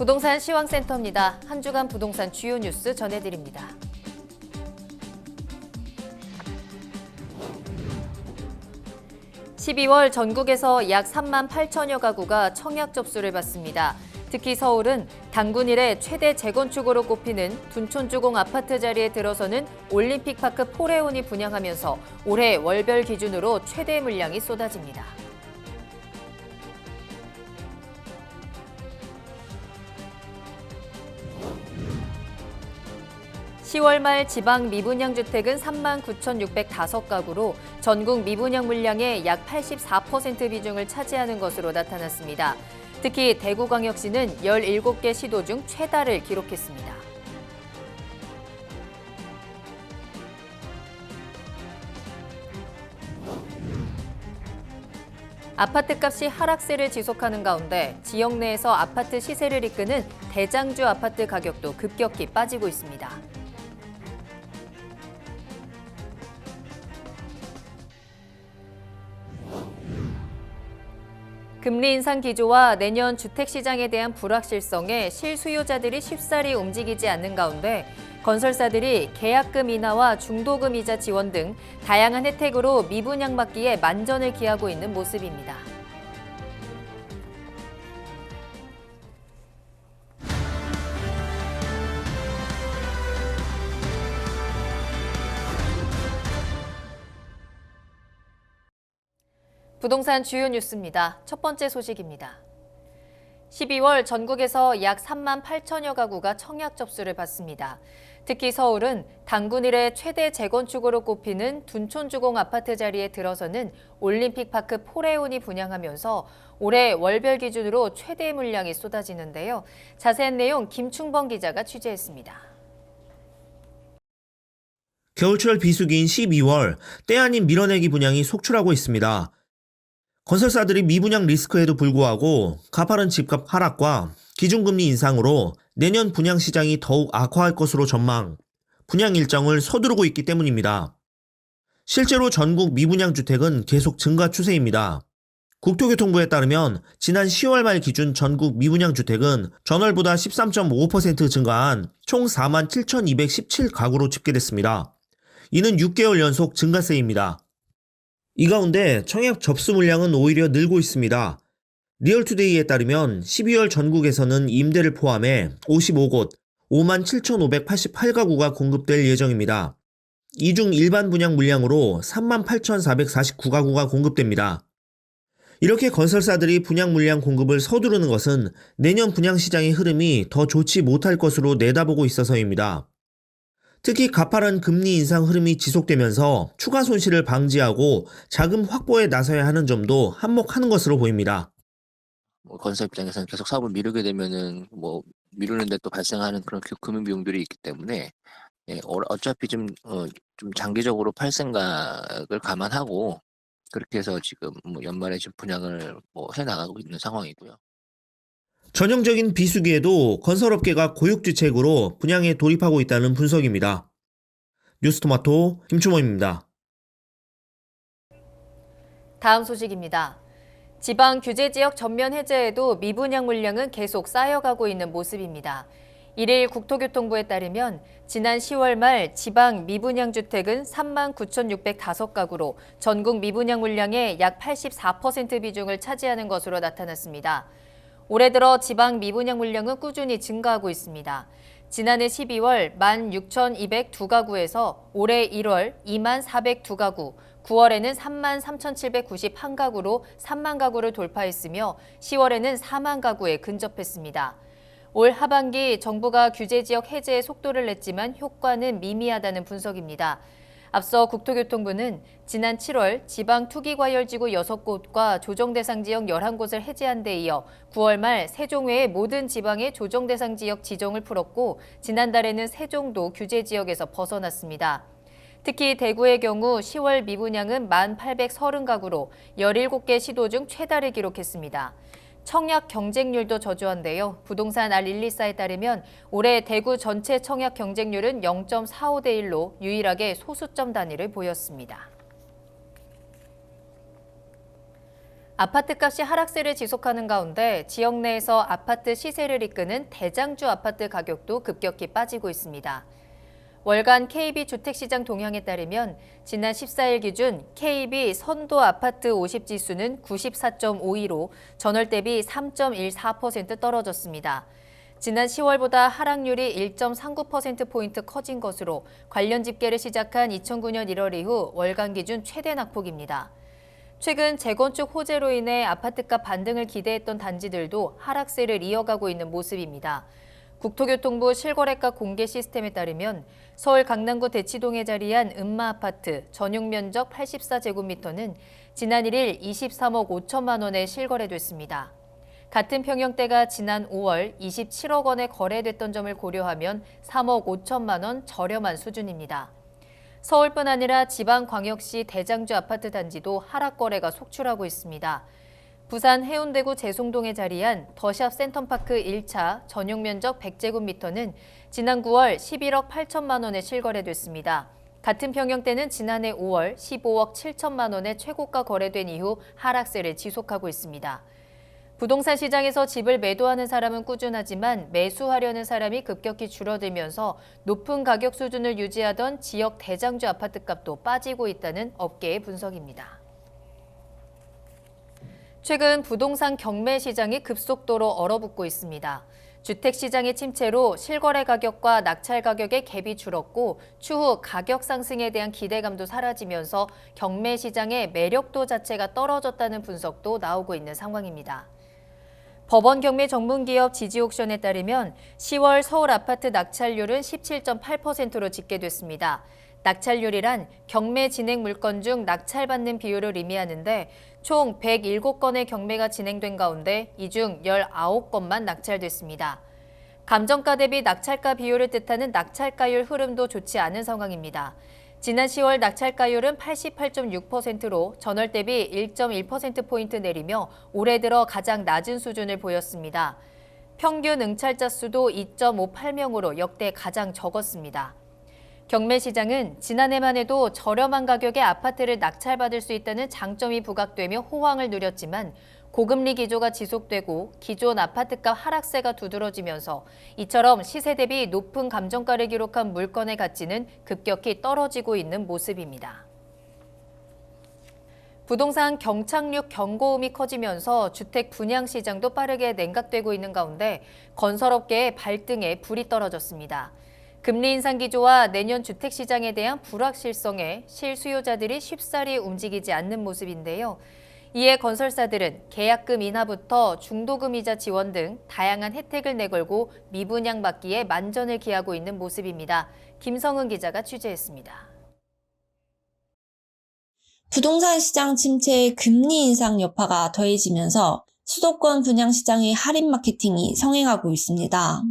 부동산 시황센터입니다. 한 주간 부동산 주요 뉴스 전해드립니다. (12월) 전국에서 약 (3만 8천여 가구가 청약 접수를 받습니다. 특히 서울은 단군 이래 최대 재건축으로 꼽히는 둔촌주공 아파트 자리에 들어서는 올림픽파크 포레온이 분양하면서 올해 월별 기준으로 최대 물량이 쏟아집니다. 10월 말 지방 미분양 주택은 3만 9,605가구로 전국 미분양 물량의 약 84% 비중을 차지하는 것으로 나타났습니다. 특히 대구광역시는 17개 시도 중 최다를 기록했습니다. 아파트 값이 하락세를 지속하는 가운데 지역 내에서 아파트 시세를 이끄는 대장주 아파트 가격도 급격히 빠지고 있습니다. 금리 인상 기조와 내년 주택 시장에 대한 불확실성에 실수요자들이 쉽사리 움직이지 않는 가운데 건설사들이 계약금 인하와 중도금 이자 지원 등 다양한 혜택으로 미분양 막기에 만전을 기하고 있는 모습입니다. 부동산 주요 뉴스입니다. 첫 번째 소식입니다. 12월 전국에서 약 3만 8천여 가구가 청약 접수를 받습니다. 특히 서울은 단군 이래 최대 재건축으로 꼽히는 둔촌주공 아파트 자리에 들어서는 올림픽파크 포레온이 분양하면서 올해 월별 기준으로 최대 물량이 쏟아지는데요. 자세한 내용 김충범 기자가 취재했습니다. 겨울철 비수기인 12월 때 아닌 밀어내기 분양이 속출하고 있습니다. 건설사들이 미분양 리스크에도 불구하고 가파른 집값 하락과 기준금리 인상으로 내년 분양 시장이 더욱 악화할 것으로 전망, 분양 일정을 서두르고 있기 때문입니다. 실제로 전국 미분양 주택은 계속 증가 추세입니다. 국토교통부에 따르면 지난 10월 말 기준 전국 미분양 주택은 전월보다 13.5% 증가한 총 4만 7,217가구로 집계됐습니다. 이는 6개월 연속 증가세입니다. 이 가운데 청약 접수 물량은 오히려 늘고 있습니다. 리얼투데이에 따르면 12월 전국에서는 임대를 포함해 55곳 5만 7,588가구가 공급될 예정입니다. 이 중 일반 분양 물량으로 3만 8,449가구가 공급됩니다. 이렇게 건설사들이 분양 물량 공급을 서두르는 것은 내년 분양 시장의 흐름이 더 좋지 못할 것으로 내다보고 있어서입니다. 특히 가파른 금리 인상 흐름이 지속되면서 추가 손실을 방지하고 자금 확보에 나서야 하는 점도 한몫하는 것으로 보입니다. 뭐 건설 입장에서는 계속 사업을 미루게 되면은 뭐 미루는데 또 발생하는 그런 그 금융 비용들이 있기 때문에 예, 어- 어차피 좀, 어, 좀 장기적으로 팔 생각을 감안하고 그렇게 해서 지금 뭐 연말에 지금 분양을 뭐 해나가고 있는 상황이고요. 전형적인 비수기에도 건설업계가 고육지책으로 분양에 돌입하고 있다는 분석입니다. 뉴스토마토 김충원입니다. 다음 소식입니다. 지방 규제 지역 전면 해제에도 미분양 물량은 계속 쌓여가고 있는 모습입니다. 1일 국토교통부에 따르면 지난 10월 말 지방 미분양 주택은 3만 9,605가구로 전국 미분양 물량의 약 84% 비중을 차지하는 것으로 나타났습니다. 올해 들어 지방 미분양 물량은 꾸준히 증가하고 있습니다. 지난해 12월 16,202가구에서 올해 1월 2만 402가구, 9월에는 3만 3,791가구로 3만 가구를 돌파했으며 10월에는 4만 가구에 근접했습니다. 올 하반기 정부가 규제 지역 해제에 속도를 냈지만 효과는 미미하다는 분석입니다. 앞서 국토교통부는 지난 7월 지방 투기과열지구 6곳과 조정대상 지역 11곳을 해제한 데 이어 9월 말 세종 외의 모든 지방의 조정대상 지역 지정을 풀었고 지난달에는 세종도 규제 지역에서 벗어났습니다. 특히 대구의 경우 10월 미분양은 1,830가구로 17개 시도 중 최다를 기록했습니다. 청약 경쟁률도 저조한데요. 부동산 R124에 따르면 올해 대구 전체 청약 경쟁률은 0.45대 1로 유일하게 소수점 단위를 보였습니다. 아파트값이 하락세를 지속하는 가운데 지역 내에서 아파트 시세를 이끄는 대장주 아파트 가격도 급격히 빠지고 있습니다. 월간 KB 주택시장 동향에 따르면 지난 14일 기준 KB 선도 아파트 50지수는 94.52로 전월 대비 3.14% 떨어졌습니다. 지난 10월보다 하락률이 1.39%포인트 커진 것으로 관련 집계를 시작한 2009년 1월 이후 월간 기준 최대 낙폭입니다. 최근 재건축 호재로 인해 아파트값 반등을 기대했던 단지들도 하락세를 이어가고 있는 모습입니다. 국토교통부 실거래가 공개 시스템에 따르면 서울 강남구 대치동에 자리한 음마 아파트 전용 면적 84제곱미터는 지난 1일 23억 5천만 원에 실거래됐습니다. 같은 평형대가 지난 5월 27억 원에 거래됐던 점을 고려하면 3억 5천만 원 저렴한 수준입니다. 서울뿐 아니라 지방광역시 대장주 아파트 단지도 하락 거래가 속출하고 있습니다. 부산 해운대구 재송동에 자리한 더샵 센텀파크 1차 전용 면적 100제곱미터는 지난 9월 11억 8천만 원에 실거래됐습니다. 같은 평형대는 지난해 5월 15억 7천만 원에 최고가 거래된 이후 하락세를 지속하고 있습니다. 부동산 시장에서 집을 매도하는 사람은 꾸준하지만 매수하려는 사람이 급격히 줄어들면서 높은 가격 수준을 유지하던 지역 대장주 아파트 값도 빠지고 있다는 업계의 분석입니다. 최근 부동산 경매 시장이 급속도로 얼어붙고 있습니다. 주택 시장의 침체로 실거래 가격과 낙찰 가격의 갭이 줄었고 추후 가격 상승에 대한 기대감도 사라지면서 경매 시장의 매력도 자체가 떨어졌다는 분석도 나오고 있는 상황입니다. 법원 경매 전문기업 지지옥션에 따르면 10월 서울 아파트 낙찰률은 17.8%로 집계됐습니다. 낙찰률이란 경매 진행 물건 중 낙찰받는 비율을 의미하는데 총 107건의 경매가 진행된 가운데 이 중 19건만 낙찰됐습니다. 감정가 대비 낙찰가 비율을 뜻하는 낙찰가율 흐름도 좋지 않은 상황입니다. 지난 10월 낙찰가율은 88.6%로 전월 대비 1.1%포인트 내리며 올해 들어 가장 낮은 수준을 보였습니다. 평균 응찰자 수도 2.58명으로 역대 가장 적었습니다. 경매 시장은 지난해만 해도 저렴한 가격에 아파트를 낙찰받을 수 있다는 장점이 부각되며 호황을 누렸지만 고금리 기조가 지속되고 기존 아파트값 하락세가 두드러지면서 이처럼 시세 대비 높은 감정가를 기록한 물건의 가치는 급격히 떨어지고 있는 모습입니다. 부동산 경착륙 경고음이 커지면서 주택 분양 시장도 빠르게 냉각되고 있는 가운데 건설업계의 발등에 불이 떨어졌습니다. 금리 인상 기조와 내년 주택 시장에 대한 불확실성에 실수요자들이 쉽사리 움직이지 않는 모습인데요. 이에 건설사들은 계약금 인하부터 중도금 이자 지원 등 다양한 혜택을 내걸고 미분양 받기에 만전을 기하고 있는 모습입니다. 김성은 기자가 취재했습니다. 부동산 시장 침체에 금리 인상 여파가 더해지면서 수도권 분양 시장의 할인 마케팅이 성행하고 있습니다.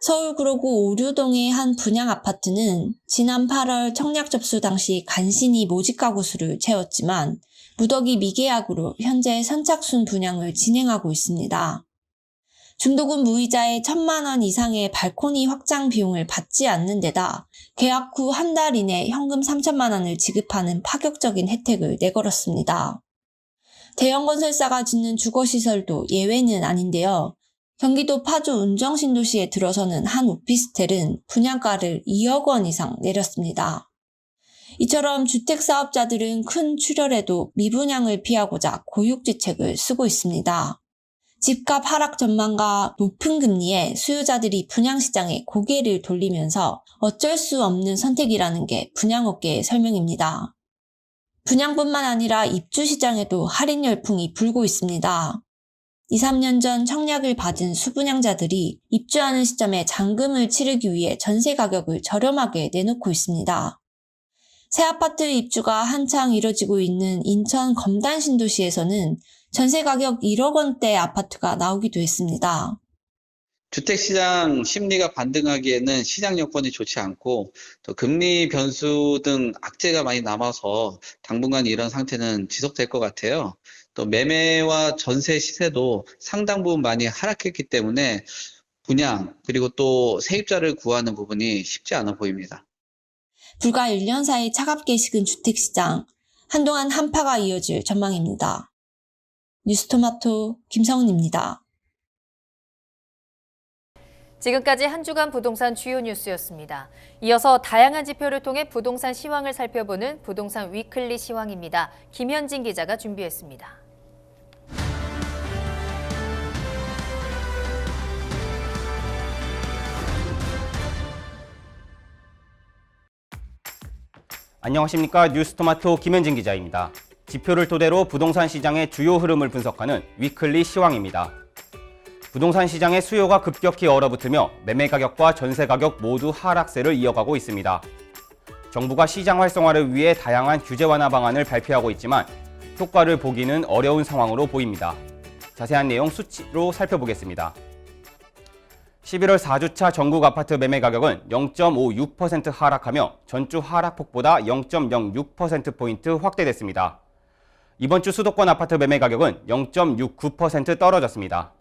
서울 구로구 오류동의 한 분양 아파트는 지난 8월 청약 접수 당시 간신히 모집 가구 수를 채웠지만 무더기 미계약으로 현재 선착순 분양을 진행하고 있습니다. 중도금 무이자에 천만 원 이상의 발코니 확장 비용을 받지 않는 데다 계약 후 한 달 이내 현금 3천만 원을 지급하는 파격적인 혜택을 내걸었습니다. 대형 건설사가 짓는 주거시설도 예외는 아닌데요. 경기도 파주 운정신도시에 들어서는 한 오피스텔은 분양가를 2억 원 이상 내렸습니다. 이처럼 주택 사업자들은 큰 출혈에도 미분양을 피하고자 고육지책을 쓰고 있습니다. 집값 하락 전망과 높은 금리에 수요자들이 분양시장에 고개를 돌리면서 어쩔 수 없는 선택이라는 게 분양업계의 설명입니다. 분양뿐만 아니라 입주시장에도 할인 열풍이 불고 있습니다. 2, 3년 전 청약을 받은 수분양자들이 입주하는 시점에 잔금을 치르기 위해 전세 가격을 저렴하게 내놓고 있습니다. 새 아파트 입주가 한창 이뤄지고 있는 인천 검단 신도시에서는 전세 가격 1억 원대 아파트가 나오기도 했습니다. 주택시장 심리가 반등하기에는 시장 여건이 좋지 않고 또 금리 변수 등 악재가 많이 남아서 당분간 이런 상태는 지속될 것 같아요. 또 매매와 전세 시세도 상당 부분 많이 하락했기 때문에 분양 그리고 또 세입자를 구하는 부분이 쉽지 않아 보입니다. 불과 1년 사이 차갑게 식은 주택시장, 한동안 한파가 이어질 전망입니다. 뉴스토마토 김성은입니다. 지금까지 한 주간 부동산 주요 뉴스였습니다. 이어서 다양한 지표를 통해 부동산 시황을 살펴보는 부동산 위클리 시황입니다. 김현진 기자가 준비했습니다. 안녕하십니까 뉴스토마토 김현진 기자입니다. 지표를 토대로 부동산 시장의 주요 흐름을 분석하는 위클리 시황입니다. 부동산 시장의 수요가 급격히 얼어붙으며 매매 가격과 전세 가격 모두 하락세를 이어가고 있습니다. 정부가 시장 활성화를 위해 다양한 규제 완화 방안을 발표하고 있지만 효과를 보기는 어려운 상황으로 보입니다. 자세한 내용 수치로 살펴보겠습니다. 11월 4주차 전국 아파트 매매 가격은 0.56% 하락하며 전주 하락폭보다 0.06%포인트 확대됐습니다. 이번 주 수도권 아파트 매매 가격은 0.69% 떨어졌습니다.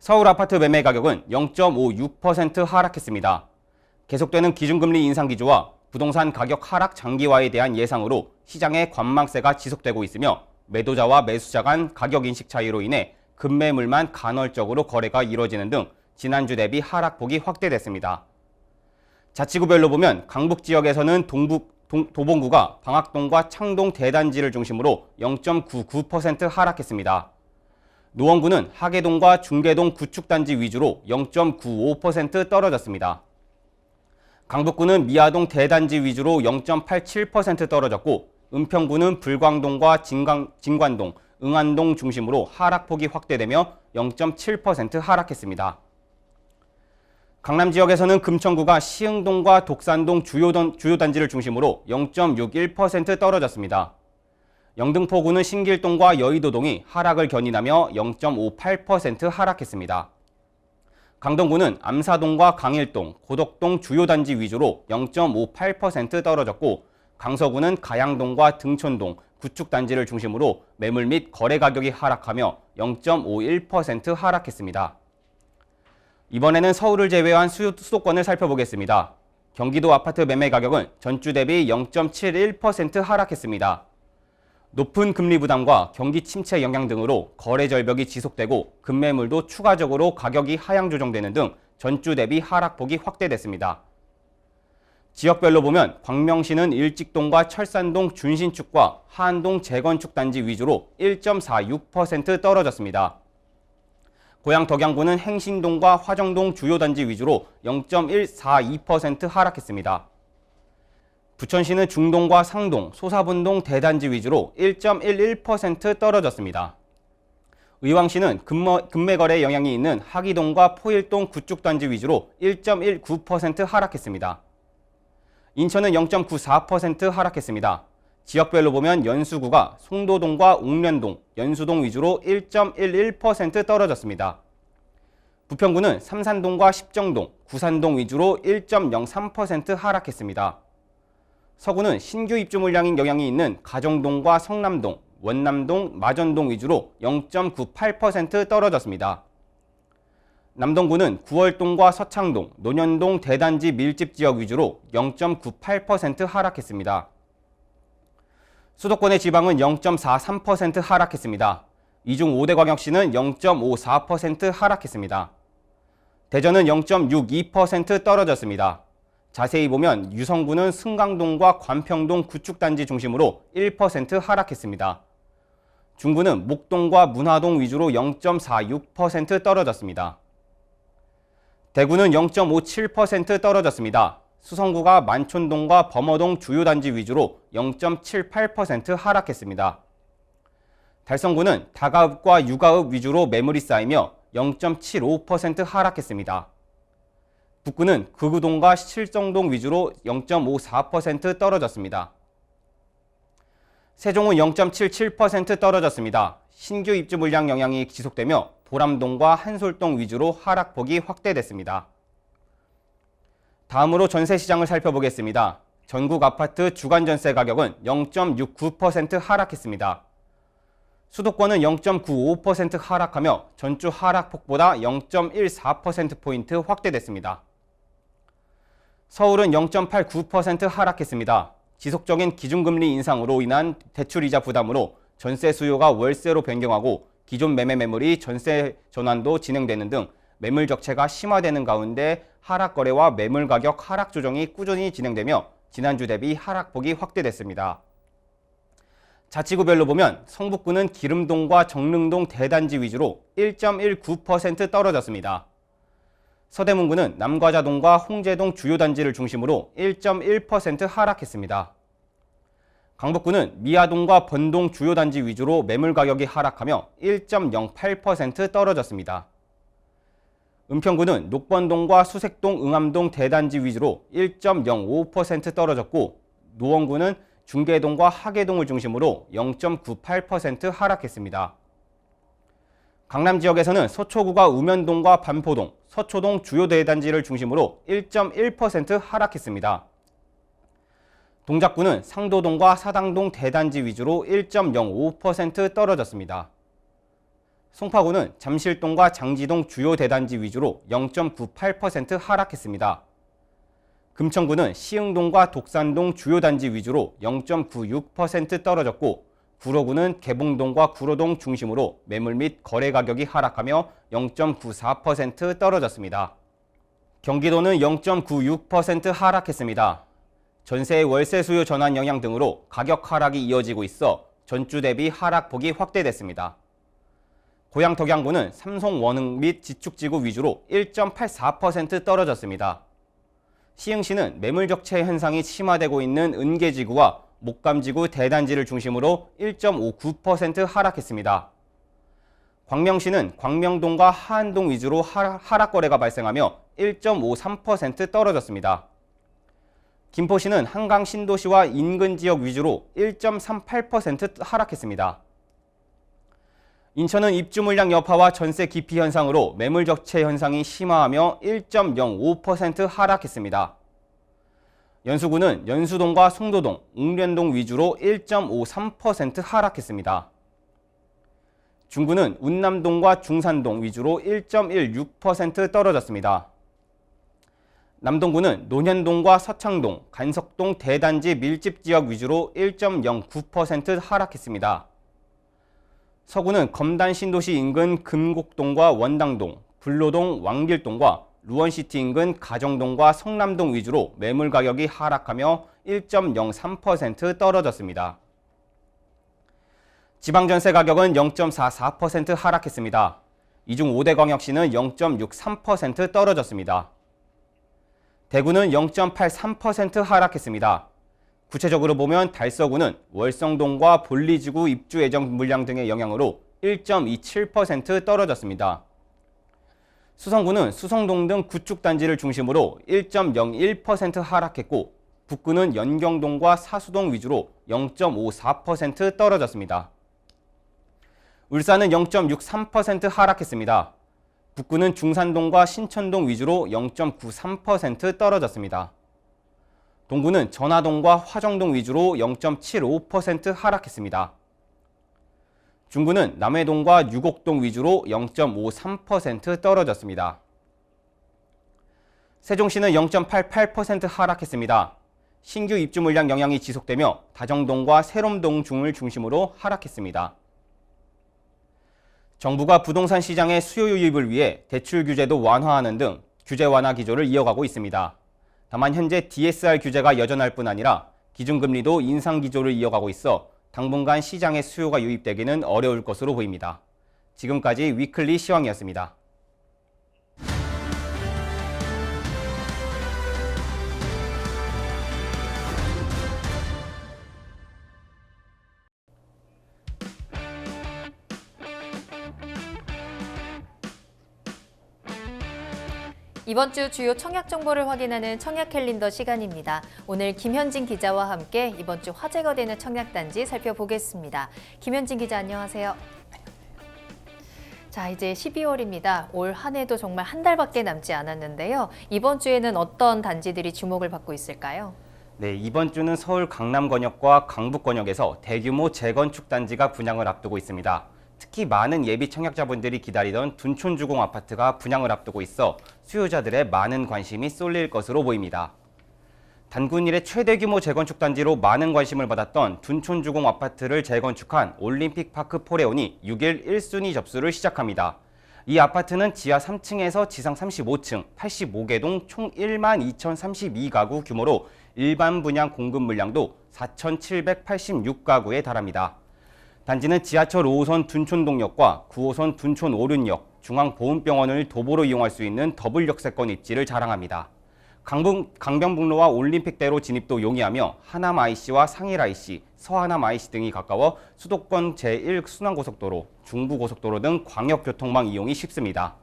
서울 아파트 매매 가격은 0.56% 하락했습니다. 계속되는 기준금리 인상 기조와 부동산 가격 하락 장기화에 대한 예상으로 시장의 관망세가 지속되고 있으며 매도자와 매수자 간 가격 인식 차이로 인해 급매물만 간헐적으로 거래가 이루어지는 등 지난주 대비 하락폭이 확대됐습니다. 자치구별로 보면 강북 지역에서는 동북, 동, 도봉구가 방학동과 창동 대단지를 중심으로 0.99% 하락했습니다. 노원구는 하계동과 중계동 구축단지 위주로 0.95% 떨어졌습니다. 강북구는 미아동 대단지 위주로 0.87% 떨어졌고 은평구는 불광동과 진강, 진관동, 응안동 중심으로 하락폭이 확대되며 0.7% 하락했습니다. 강남 지역에서는 금천구가 시흥동과 독산동 주요, 주요 단지를 중심으로 0.61% 떨어졌습니다. 영등포구는 신길동과 여의도동이 하락을 견인하며 0.58% 하락했습니다. 강동구는 암사동과 강일동, 고덕동 주요 단지 위주로 0.58% 떨어졌고 강서구는 가양동과 등촌동, 구축 단지를 중심으로 매물 및 거래 가격이 하락하며 0.51% 하락했습니다. 이번에는 서울을 제외한 수도권을 살펴보겠습니다. 경기도 아파트 매매 가격은 전주 대비 0.71% 하락했습니다. 높은 금리 부담과 경기 침체 영향 등으로 거래 절벽이 지속되고 급매물도 추가적으로 가격이 하향 조정되는 등 전주 대비 하락폭이 확대됐습니다. 지역별로 보면 광명시는 일직동과 철산동 준신축과 한동 재건축 단지 위주로 1.46% 떨어졌습니다. 고양 덕양구는 행신동과 화정동 주요 단지 위주로 0.142% 하락했습니다. 부천시는 중동과 상동, 소사분동 대단지 위주로 1.11% 떨어졌습니다. 의왕시는 금매, 거래 영향이 있는 하기동과 포일동 구축단지 위주로 1.19% 하락했습니다. 인천은 0.94% 하락했습니다. 지역별로 보면 연수구가 송도동과 옥련동, 연수동 위주로 1.11% 떨어졌습니다. 부평구는 삼산동과 십정동, 구산동 위주로 1.03% 하락했습니다. 서구는 신규 입주 물량인 영향이 있는 가정동과 성남동, 원남동, 마전동 위주로 0.98% 떨어졌습니다. 남동구는 구월동과 서창동, 논현동 대단지 밀집 지역 위주로 0.98% 하락했습니다. 수도권의 지방은 0.43% 하락했습니다. 이 중 5대 광역시는 0.54% 하락했습니다. 대전은 0.62% 떨어졌습니다. 자세히 보면 유성구는 승강동과 관평동 구축단지 중심으로 1% 하락했습니다. 중구는 목동과 문화동 위주로 0.46% 떨어졌습니다. 대구는 0.57% 떨어졌습니다. 수성구가 만촌동과 범어동 주요 단지 위주로 0.78% 하락했습니다. 달성구는 다가읍과 육아읍 위주로 매물이 쌓이며 0.75% 하락했습니다. 북구는 극우동과 실정동 위주로 0.54% 떨어졌습니다. 세종은 0.77% 떨어졌습니다. 신규 입주 물량 영향이 지속되며 보람동과 한솔동 위주로 하락폭이 확대됐습니다. 다음으로 전세 시장을 살펴보겠습니다. 전국 아파트 주간 전세 가격은 0.69% 하락했습니다. 수도권은 0.95% 하락하며 전주 하락폭보다 0.14%포인트 확대됐습니다. 서울은 0.89% 하락했습니다. 지속적인 기준금리 인상으로 인한 대출이자 부담으로 전세 수요가 월세로 변경하고 기존 매매 매물이 전세 전환도 진행되는 등 매물 적체가 심화되는 가운데 하락 거래와 매물 가격 하락 조정이 꾸준히 진행되며 지난주 대비 하락폭이 확대됐습니다. 자치구별로 보면 성북구는 기름동과 정릉동 대단지 위주로 1.19% 떨어졌습니다. 서대문구는 남과자동과 홍제동 주요 단지를 중심으로 1.1% 하락했습니다. 강북구는 미아동과 번동 주요 단지 위주로 매물 가격이 하락하며 1.08% 떨어졌습니다. 은평구는 녹번동과 수색동, 응암동 대단지 위주로 1.05% 떨어졌고 노원구는 중계동과 하계동을 중심으로 0.98% 하락했습니다. 강남 지역에서는 서초구가 우면동과 반포동, 서초동 주요 대단지를 중심으로 1.1% 하락했습니다. 동작구는 상도동과 사당동 대단지 위주로 1.05% 떨어졌습니다. 송파구는 잠실동과 장지동 주요 대단지 위주로 0.98% 하락했습니다. 금천구는 시흥동과 독산동 주요 단지 위주로 0.96% 떨어졌고 구로구는 개봉동과 구로동 중심으로 매물 및 거래 가격이 하락하며 0.94% 떨어졌습니다. 경기도는 0.96% 하락했습니다. 전세의 월세 수요 전환 영향 등으로 가격 하락이 이어지고 있어 전주 대비 하락폭이 확대됐습니다. 고양 덕양구는 삼성 원흥 및 지축지구 위주로 1.84% 떨어졌습니다. 시흥시는 매물 적체 현상이 심화되고 있는 은계지구와 목감지구 대단지를 중심으로 1.59% 하락했습니다. 광명시는 광명동과 하안동 위주로 하락 거래가 발생하며 1.53% 떨어졌습니다. 김포시는 한강 신도시와 인근 지역 위주로 1.38% 하락했습니다. 인천은 입주 물량 여파와 전세 기피 현상으로 매물 적체 현상이 심화하며 1.05% 하락했습니다. 연수구는 연수동과 송도동, 웅련동 위주로 1.53% 하락했습니다. 중구는 운남동과 중산동 위주로 1.16% 떨어졌습니다. 남동구는 논현동과 서창동, 간석동 대단지 밀집 지역 위주로 1.09% 하락했습니다. 서구는 검단 신도시 인근 금곡동과 원당동, 불로동, 왕길동과 루원시티 인근 가정동과 성남동 위주로 매물 가격이 하락하며 1.03% 떨어졌습니다. 지방전세 가격은 0.44% 하락했습니다. 이 중 5대 광역시는 0.63% 떨어졌습니다. 대구는 0.83% 하락했습니다. 구체적으로 보면 달서구는 월성동과 볼리지구 입주 예정 물량 등의 영향으로 1.27% 떨어졌습니다. 수성구는 수성동 등 구축 단지를 중심으로 1.01% 하락했고 북구는 연경동과 사수동 위주로 0.54% 떨어졌습니다. 울산은 0.63% 하락했습니다. 북구는 중산동과 신천동 위주로 0.93% 떨어졌습니다. 동구는 전화동과 화정동 위주로 0.75% 하락했습니다. 중구는 남해동과 유곡동 위주로 0.53% 떨어졌습니다. 세종시는 0.88% 하락했습니다. 신규 입주 물량 영향이 지속되며 다정동과 세롬동 중을 중심으로 하락했습니다. 정부가 부동산 시장의 수요 유입을 위해 대출 규제도 완화하는 등 규제 완화 기조를 이어가고 있습니다. 다만 현재 DSR 규제가 여전할 뿐 아니라 기준금리도 인상 기조를 이어가고 있어 당분간 시장의 수요가 유입되기는 어려울 것으로 보입니다. 지금까지 위클리 시황이었습니다. 이번 주 주요 청약 정보를 확인하는 청약 캘린더 시간입니다. 오늘 김현진 기자와 함께 이번 주 화제가 되는 청약 단지 살펴보겠습니다. 김현진 기자 안녕하세요. 자, 이제 12월입니다. 올 한 해도 정말 한 달밖에 남지 않았는데요. 이번 주에는 어떤 단지들이 주목을 받고 있을까요? 네, 이번 주는 서울 강남 권역과 강북 권역에서 대규모 재건축 단지가 분양을 앞두고 있습니다. 특히 많은 예비 청약자분들이 기다리던 둔촌주공 아파트가 분양을 앞두고 있어 수요자들의 많은 관심이 쏠릴 것으로 보입니다. 단군 일의 최대 규모 재건축 단지로 많은 관심을 받았던 둔촌주공 아파트를 재건축한 올림픽 파크 포레온이 6일 1순위 접수를 시작합니다. 이 아파트는 지하 3층에서 지상 35층 85개동 총 1만 2,032가구 규모로 일반 분양 공급 물량도 4,786가구에 달합니다. 단지는 지하철 5호선 둔촌동역과 9호선 둔촌 오륜역, 중앙보훈병원을 도보로 이용할 수 있는 더블 역세권 입지를 자랑합니다. 강북, 강변북로와 올림픽대로 진입도 용이하며 하남 IC와 상일 IC, 서하남 IC 등이 가까워 수도권 제1순환고속도로, 중부고속도로 등 광역교통망 이용이 쉽습니다.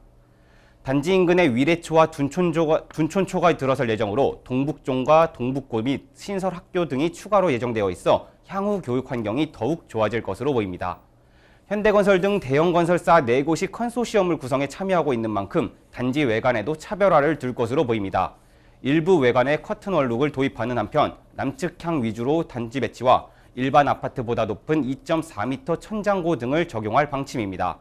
단지 인근에 위례초와 둔촌초가, 둔촌초가 들어설 예정으로 동북종과 동북고 및 신설 학교 등이 추가로 예정되어 있어 향후 교육 환경이 더욱 좋아질 것으로 보입니다. 현대건설 등 대형 건설사 4곳이 컨소시엄을 구성해 참여하고 있는 만큼 단지 외관에도 차별화를 둘 것으로 보입니다. 일부 외관에 커튼월 룩을 도입하는 한편 남측향 위주로 단지 배치와 일반 아파트보다 높은 2.4m 천장고 등을 적용할 방침입니다.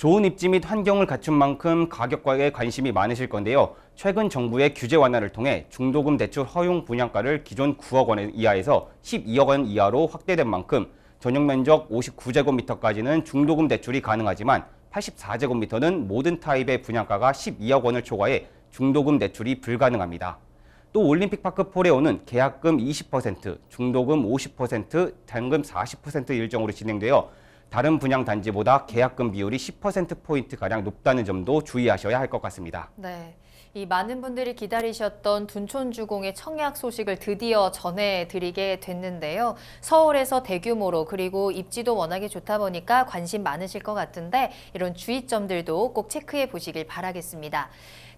좋은 입지 및 환경을 갖춘 만큼 가격과에 관심이 많으실 건데요. 최근 정부의 규제 완화를 통해 중도금 대출 허용 분양가를 기존 9억 원 이하에서 12억 원 이하로 확대된 만큼 전용 면적 59제곱미터까지는 중도금 대출이 가능하지만 84제곱미터는 모든 타입의 분양가가 12억 원을 초과해 중도금 대출이 불가능합니다. 또 올림픽파크 포레오는 계약금 20%, 중도금 50%, 단금 40% 일정으로 진행되어 다른 분양 단지보다 계약금 비율이 10%포인트 가량 높다는 점도 주의하셔야 할 것 같습니다. 네. 이 많은 분들이 기다리셨던 둔촌주공의 청약 소식을 드디어 전해드리게 됐는데요. 서울에서 대규모로 그리고 입지도 워낙에 좋다 보니까 관심 많으실 것 같은데 이런 주의점들도 꼭 체크해 보시길 바라겠습니다.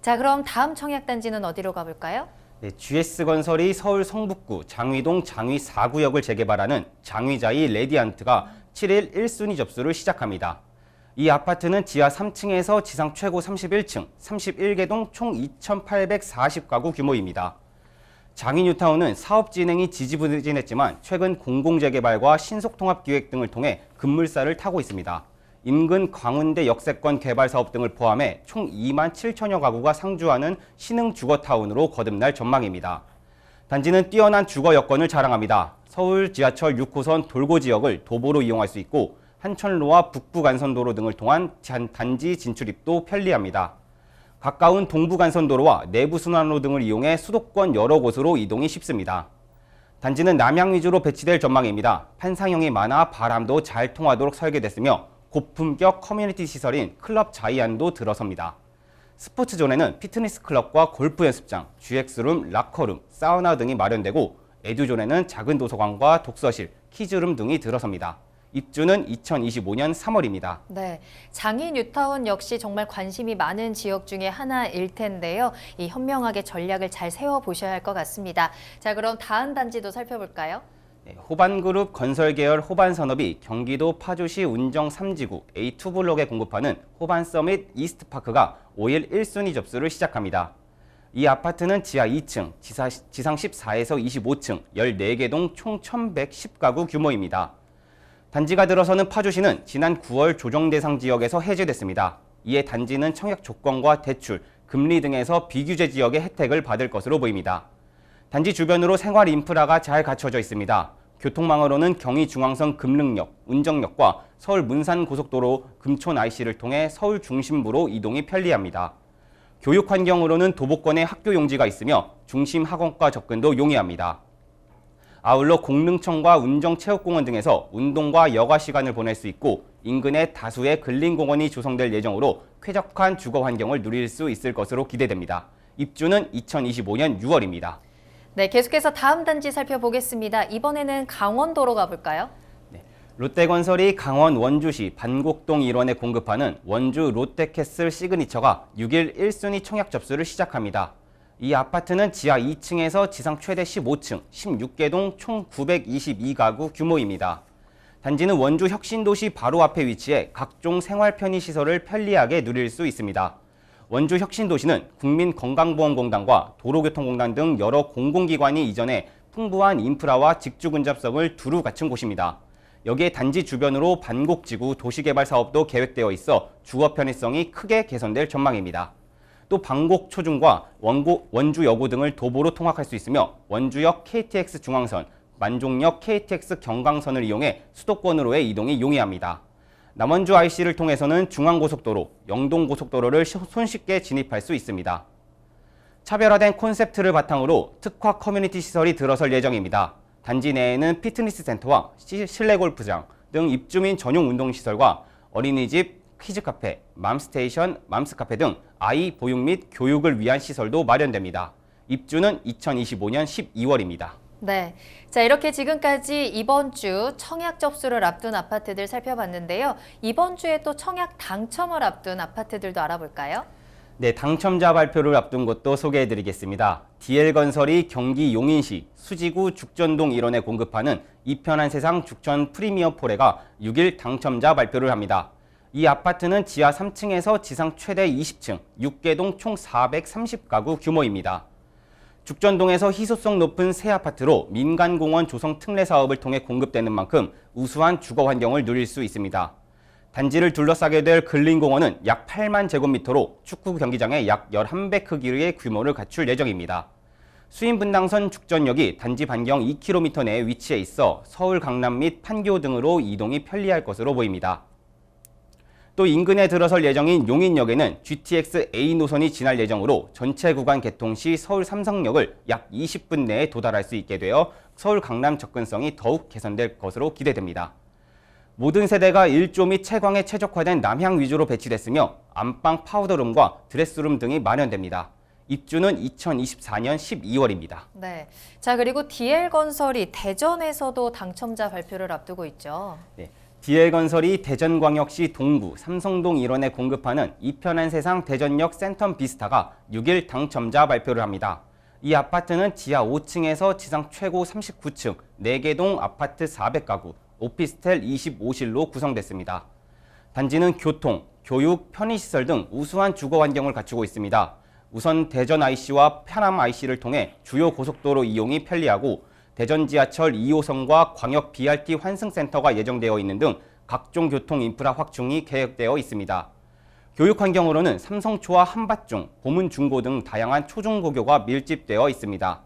자, 그럼 다음 청약 단지는 어디로 가볼까요? 네, GS건설이 서울 성북구 장위동 장위 4구역을 재개발하는 장위자이 레디안트가 7일 1순위 접수를 시작합니다. 이 아파트는 지하 3층에서 지상 최고 31층, 31개동 총 2,840가구 규모입니다. 장위 뉴타운은 사업 진행이 지지부진했지만 최근 공공재개발과 신속통합기획 등을 통해 급물살을 타고 있습니다. 인근 광운대 역세권 개발 사업 등을 포함해 총 2만 7천여 가구가 상주하는 신흥 주거타운으로 거듭날 전망입니다. 단지는 뛰어난 주거 여건을 자랑합니다. 서울 지하철 6호선 돌고 지역을 도보로 이용할 수 있고 한천로와 북부간선도로 등을 통한 단지 진출입도 편리합니다. 가까운 동부간선도로와 내부순환로 등을 이용해 수도권 여러 곳으로 이동이 쉽습니다. 단지는 남향 위주로 배치될 전망입니다. 판상형이 많아 바람도 잘 통하도록 설계됐으며 고품격 커뮤니티 시설인 클럽 자이안도 들어섭니다. 스포츠존에는 피트니스 클럽과 골프 연습장, GX룸, 라커룸, 사우나 등이 마련되고 에듀존에는 작은 도서관과 독서실, 키즈룸 등이 들어섭니다. 입주는 2025년 3월입니다. 네, 장인 뉴타운 역시 정말 관심이 많은 지역 중에 하나일 텐데요. 이 현명하게 전략을 잘 세워 보셔야 할 것 같습니다. 자, 그럼 다음 단지도 살펴볼까요? 네, 호반그룹 건설계열 호반산업이 경기도 파주시 운정 3지구 A2블록에 공급하는 호반서밋 이스트파크가 5일 1순위 접수를 시작합니다. 이 아파트는 지하 2층, 지사, 지상 14에서 25층, 14개 동 총 1,110가구 규모입니다. 단지가 들어서는 파주시는 지난 9월 조정 대상 지역에서 해제됐습니다. 이에 단지는 청약 조건과 대출, 금리 등에서 비규제 지역의 혜택을 받을 것으로 보입니다. 단지 주변으로 생활 인프라가 잘 갖춰져 있습니다. 교통망으로는 경의중앙선 금릉역, 운정역과 서울 문산고속도로 금촌 IC를 통해 서울 중심부로 이동이 편리합니다. 교육 환경으로는 도보권에 학교 용지가 있으며 중심 학원과 접근도 용이합니다. 아울러 공릉청과 운정체육공원 등에서 운동과 여가 시간을 보낼 수 있고 인근에 다수의 근린공원이 조성될 예정으로 쾌적한 주거 환경을 누릴 수 있을 것으로 기대됩니다. 입주는 2025년 6월입니다. 네, 계속해서 다음 단지 살펴보겠습니다. 이번에는 강원도로 가볼까요? 롯데건설이 강원 원주시 반곡동 일원에 공급하는 원주 롯데캐슬 시그니처가 6일 1순위 청약 접수를 시작합니다. 이 아파트는 지하 2층에서 지상 최대 15층, 16개동 총 922가구 규모입니다. 단지는 원주 혁신도시 바로 앞에 위치해 각종 생활 편의 시설을 편리하게 누릴 수 있습니다. 원주 혁신도시는 국민건강보험공단과 도로교통공단 등 여러 공공기관이 이전해 풍부한 인프라와 직주 근접성을 두루 갖춘 곳입니다. 여기에 단지 주변으로 반곡지구 도시개발 사업도 계획되어 있어 주거 편의성이 크게 개선될 전망입니다. 또 방곡 초중과 원고, 원주 여고 등을 도보로 통학할 수 있으며 원주역 KTX 중앙선, 만종역 KTX 경강선을 이용해 수도권으로의 이동이 용이합니다. 남원주 IC를 통해서는 중앙고속도로, 영동고속도로를 시- 손쉽게 진입할 수 있습니다. 차별화된 콘셉트를 바탕으로 특화 커뮤니티 시설이 들어설 예정입니다. 단지 내에는 피트니스 센터와 시- 실내 골프장 등 입주민 전용 운동시설과 어린이집, 퀴즈카페, 맘스테이션, 맘스카페 등 아이 보육 및 교육을 위한 시설도 마련됩니다. 입주는 2025년 12월입니다. 네. 자, 이렇게 지금까지 이번 주 청약 접수를 앞둔 아파트들 살펴봤는데요. 이번 주에 또 청약 당첨을 앞둔 아파트들도 알아볼까요? 네, 당첨자 발표를 앞둔 곳도 소개해 드리겠습니다. DL건설이 경기 용인시 수지구 죽전동 일원에 공급하는 이편한 세상 죽전 프리미어 폴레가 6일 당첨자 발표를 합니다. 이 아파트는 지하 3층에서 지상 최대 20층, 6개동 총 430가구 규모입니다. 죽전동에서 희소성 높은 새 아파트로 민간공원 조성 특례 사업을 통해 공급되는 만큼 우수한 주거 환경을 누릴 수 있습니다. 단지를 둘러싸게 될 근린공원은 약 8만 제곱미터로 축구 경기장의 약 11배 크기의 규모를 갖출 예정입니다. 수인분당선 죽전역이 단지 반경 2km 내에 위치해 있어 서울 강남 및 판교 등으로 이동이 편리할 것으로 보입니다. 또 인근에 들어설 예정인 용인역에는 GTX A 노선이 지날 예정으로 전체 구간 개통 시 서울 삼성역을 약 20분 내에 도달할 수 있게 되어 서울 강남 접근성이 더욱 개선될 것으로 기대됩니다. 모든 세대가 일조 및 채광에 최적화된 남향 위주로 배치됐으며 안방 파우더룸과 드레스룸 등이 마련됩니다. 입주는 2024년 12월입니다. 네. 자, 그리고 DL건설이 대전에서도 당첨자 발표를 앞두고 있죠. DL건설이 대전광역시 동구 삼성동 일원에 공급하는 이편한 세상 대전역 센텀 비스타가 6일 당첨자 발표를 합니다. 이 아파트는 지하 5층에서 지상 최고 39층, 4개 동 아파트 400가구, 오피스텔 25실로 구성됐습니다. 단지는 교통, 교육, 편의시설 등 우수한 주거 환경을 갖추고 있습니다. 우선 대전 IC와 편암 IC를 통해 주요 고속도로 이용이 편리하고 대전 지하철 2호선과 광역 BRT 환승센터가 예정되어 있는 등 각종 교통 인프라 확충이 계획되어 있습니다. 교육 환경으로는 삼성초와 한밭중, 보문중고 등 다양한 초중고교가 밀집되어 있습니다.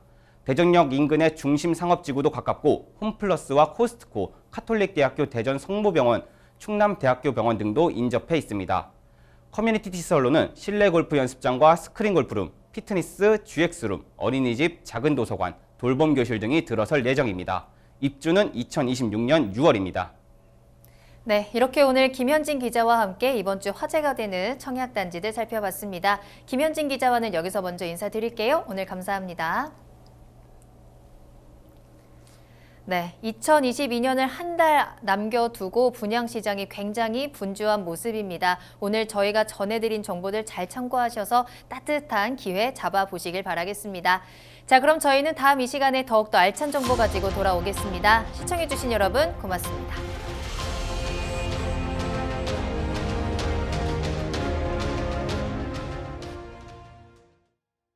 대전역 인근의 중심 상업지구도 가깝고 홈플러스와 코스트코, 카톨릭대학교 대전 성모병원, 충남대학교 병원 등도 인접해 있습니다. 커뮤니티 시설로는 실내 골프 연습장과 스크린 골프룸, 피트니스, GX룸, 어린이집, 작은 도서관, 돌봄 교실 등이 들어설 예정입니다. 입주는 2026년 6월입니다. 네, 이렇게 오늘 김현진 기자와 함께 이번 주 화제가 되는 청약 단지들 살펴봤습니다. 김현진 기자와는 여기서 먼저 인사드릴게요. 오늘 감사합니다. 네, 2022년을 한 달 남겨두고 분양시장이 굉장히 분주한 모습입니다. 오늘 저희가 전해드린 정보들 잘 참고하셔서 따뜻한 기회 잡아보시길 바라겠습니다. 자, 그럼 저희는 다음 이 시간에 더욱더 알찬 정보 가지고 돌아오겠습니다. 시청해주신 여러분 고맙습니다.